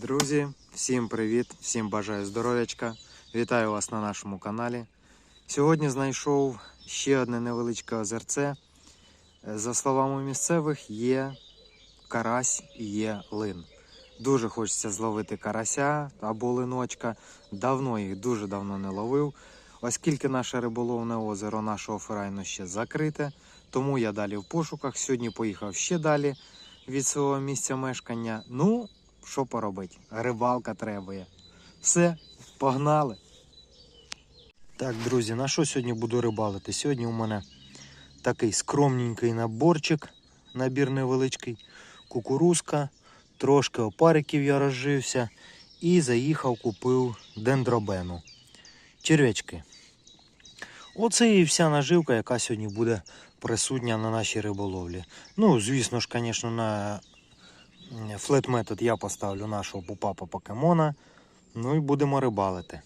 Друзі, всім привіт, всім бажаю здоров'ячка. Вітаю вас на нашому каналі. Сьогодні знайшов ще одне невеличке озерце. Е, За словами місцевих, є карась і є лин. Дуже хочеться зловити карася або линочка. Давно їх дуже давно не ловив. Оскільки наше риболовне озеро нашого Ферайну ще закрите, тому я далі в пошуках. Сьогодні поїхав ще далі від свого місця мешкання. Ну, що поробити? Рибалка требує. Все, погнали. Так, друзі, на що сьогодні буду рибалити? Сьогодні у мене такий скромненький наборчик, набір невеличкий, кукурузка, трошки опариків я розжився і заїхав, купив дендробену. Черв'ячки. Оце і вся наживка, яка сьогодні буде присутня на нашій риболовлі. Ну, звісно ж, звісно, на флет метод я поставлю нашого пупапа покемона. Ну і будемо рибалити.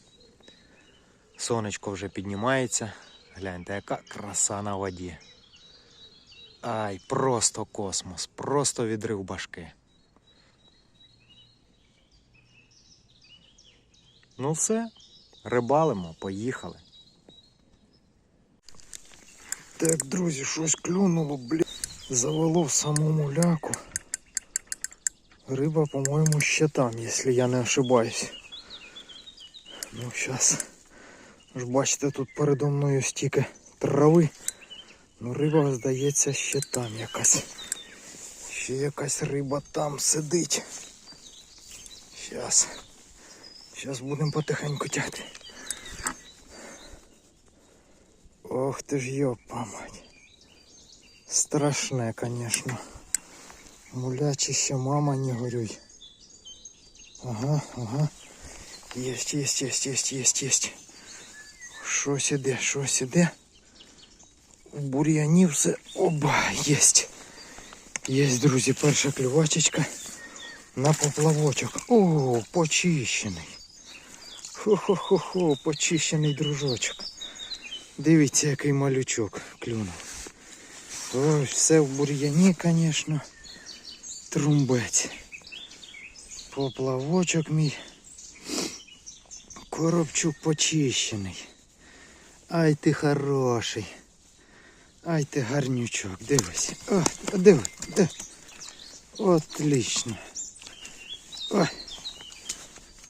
Сонечко вже піднімається. Гляньте, яка краса на воді. Ай, просто космос, просто відрив башки. Ну все, рибалимо, поїхали. Так, друзі, щось клюнуло, блін. Завело в самому ляку. Риба, по-моему, ще там, если я не ошибаюсь. Ну, сейчас. Ж бачите, тут передо мною стільки трави. Ну, риба, здається, ще там якась. Ще якась риба там сидить. Сейчас. Сейчас будемо потихеньку тягти. Ох ти ж йопа мать. Страшне, конечно. Мулячище, мама, не горюй. Ага, ага. Єсть, єсть, єсть, єсть, єсть, єсть. Щось іде, щось іде. В бур'яні все. Оба, єсть. Єсть, друзі, перша клювачечка на поплавочок. О, почищений. Хо-хо-хо-хо, почищений дружочок. Дивіться, який малючок клюнув. Ой, все в бур'яні, звісно трумбець. Поплавочок мій. Коробчук почищений. Ай ти хороший. Ай ти гарнючок. Дивись. О, диви, диви. Отлично. Ой.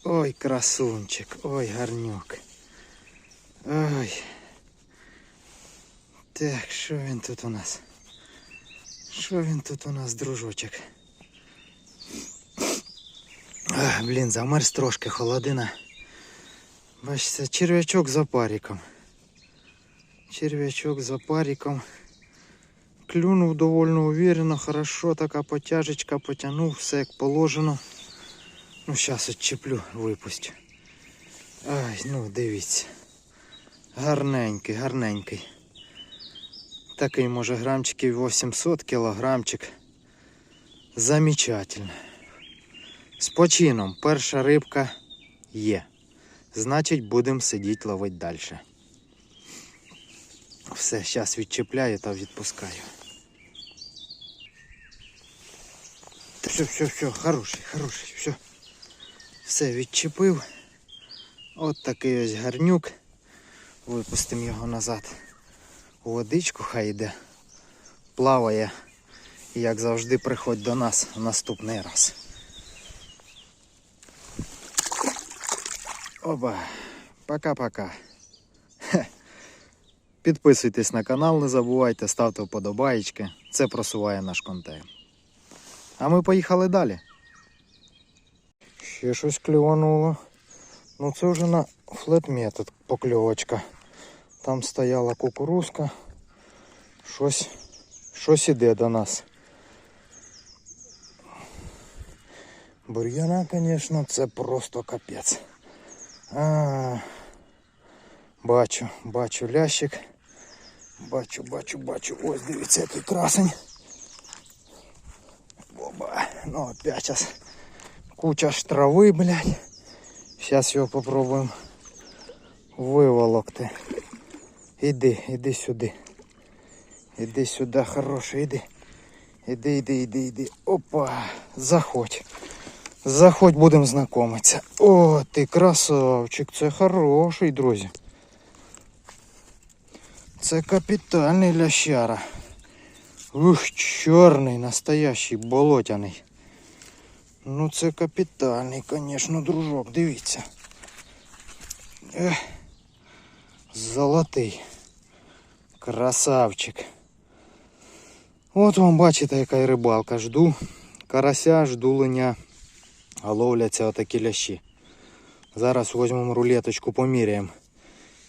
Ой, красунчик. Ой, гарнюк. Ой. Так, що він тут у нас? Що він тут у нас, дружочок? А, блін, замерз трошки холодина. Бачите, черв'ячок за париком. Черв'ячок за париком. Клюнув довольно уверенно, хорошо, така потяжечка, потягнув, все як положено. Ну, зараз відчеплю, випустю. Ай, ну дивіться. Гарненький, гарненький. Такий може грамчиків 800 кілограмчик. Замечательно. З почином перша рибка є. Значить, будемо сидіти ловити далі. Все, зараз відчіпляю та відпускаю. Все, все, все, хороший, хороший, все. Все відчепив. От такий ось гарнюк. Випустимо його назад у водичку, хай йде. Плаває. І як завжди приходь до нас в наступний раз. Оба, пока-пока. Підписуйтесь на канал, не забувайте, ставте вподобаєчки. Це просуває наш контент. А ми поїхали далі. Ще щось клювануло. Ну це вже на флет метод покльовочка. Там стояла кукурузка. Щось, щось іде до нас. Бур'яна, звісно, це просто капець. А, бачу, бачу лящик. Бачу, бачу, бачу. Ось дивіться, який красень. Оба. Ну опять сейчас куча ж трави, блядь. Сейчас його попробуємо виволокти. Іди, іди сюди. Іди сюди, хороший, іди. Іди, іди, іди, іди. Опа, заходь. Заходь, будемо знайомитися. О, ти красавчик, це хороший, друзі. Це капітальний лящара. Ух, чорний, настоящий, болотяний. Ну це капітальний, звісно, дружок, дивіться. Ех, золотий. Красавчик. От вам бачите, яка рибалка. Жду карася, жду линя. А ловляться отакі лящі. Зараз візьмемо рулеточку, поміряємо.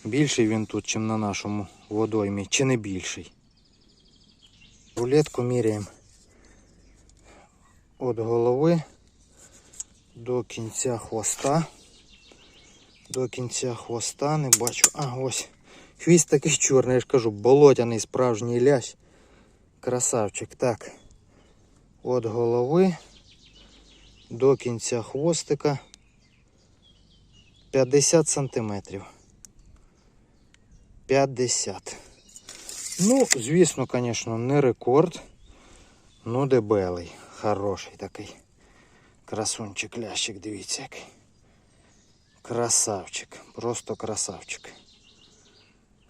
Більший він тут, ніж на нашому водоймі, чи не більший. Рулетку міряємо від голови до кінця хвоста. До кінця хвоста не бачу. А, ось. Хвіст такий чорний, я ж кажу, болотяний справжній лящ. Красавчик. Так. Від голови до кінця хвостика 50 сантиметрів. 50. Ну, звісно, звісно, не рекорд. Ну, дебелий. Хороший такий. Красунчик, лящик, дивіться який. Красавчик. Просто красавчик.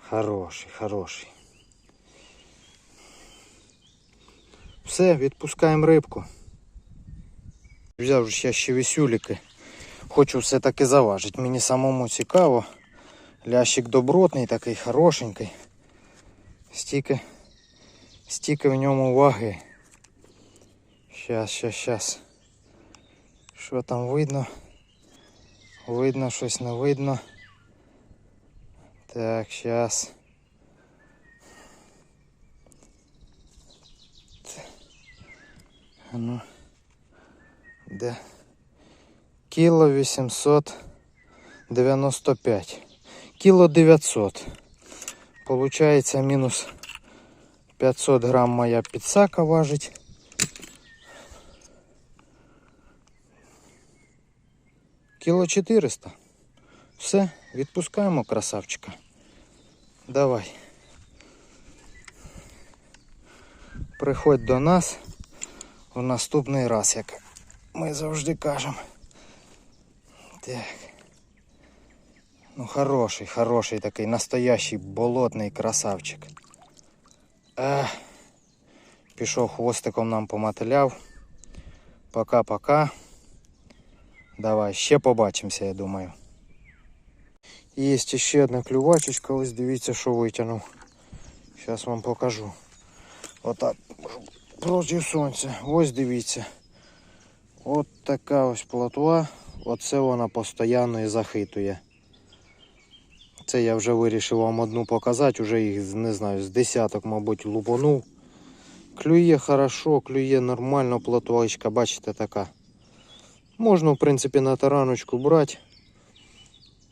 Хороший, хороший. Все, відпускаємо рибку. Взяв ще ще вісюліки. Хочу все-таки заважити. Мені самому цікаво. Лящик добротний, такий хорошенький. Стільки, стільки в ньому ваги. Щас, щас, щас. Що там видно? Видно, щось не видно. Так, щас. Ну. Де? Кіло 895. Кіло 900. Получається мінус 500 грам моя підсака важить. Кіло 400. Все, відпускаємо красавчика. Давай. Приходь до нас в наступний раз, як ми завжди кажемо. Так. Ну, хороший, хороший такий, настоящий болотний красавчик. А, пішов хвостиком нам помотиляв. Пока-пока. Давай, ще побачимося, я думаю. Є ще одна клювачечка, ось дивіться, що витягнув. Зараз вам покажу. Отак. Проти сонця. Ось дивіться. От така ось плотва. Оце вона постійно і захитує. Це я вже вирішив вам одну показати, вже їх не знаю, з десяток, мабуть, лупанув. Клює хорошо, клює нормально плотвачка, бачите, така. Можна, в принципі, на тараночку брати.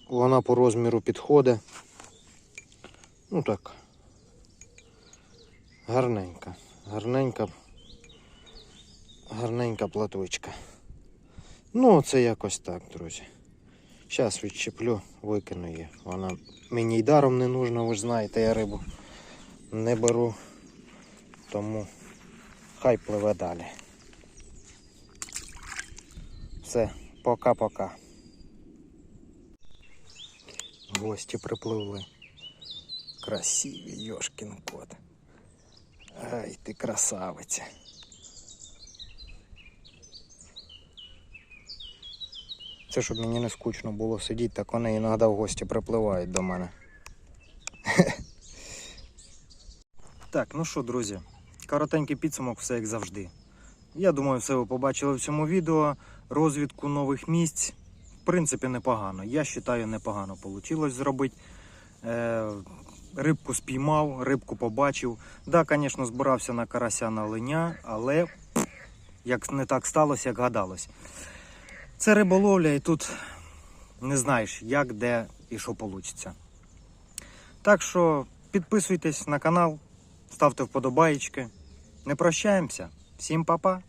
Вона по розміру підходить. Ну так. Гарненька. Гарненька. Гарненька платвичка. Ну, це якось так, друзі. Зараз відчеплю, викину її. Вона мені й даром не нужна, ви ж знаєте, я рибу не беру. Тому хай пливе далі. Все, пока-пока. Гості припливли. Красиві, Йошкін кот. Ай, ти красавиця. Це щоб мені не скучно було сидіти, так вони іноді в гості припливають до мене. Так, ну що, друзі, коротенький підсумок, все як завжди. Я думаю, все ви побачили в цьому відео. Розвідку нових місць. В принципі, непогано. Я вважаю, непогано вийшло зробити. Е, рибку спіймав, рибку побачив. Да, звісно, збирався на карася на линя, але як не так сталося, як гадалось. Це риболовля і тут не знаєш, як, де і що вийде. Так що підписуйтесь на канал, ставте вподобаєчки. Не прощаємося. Всім па-па!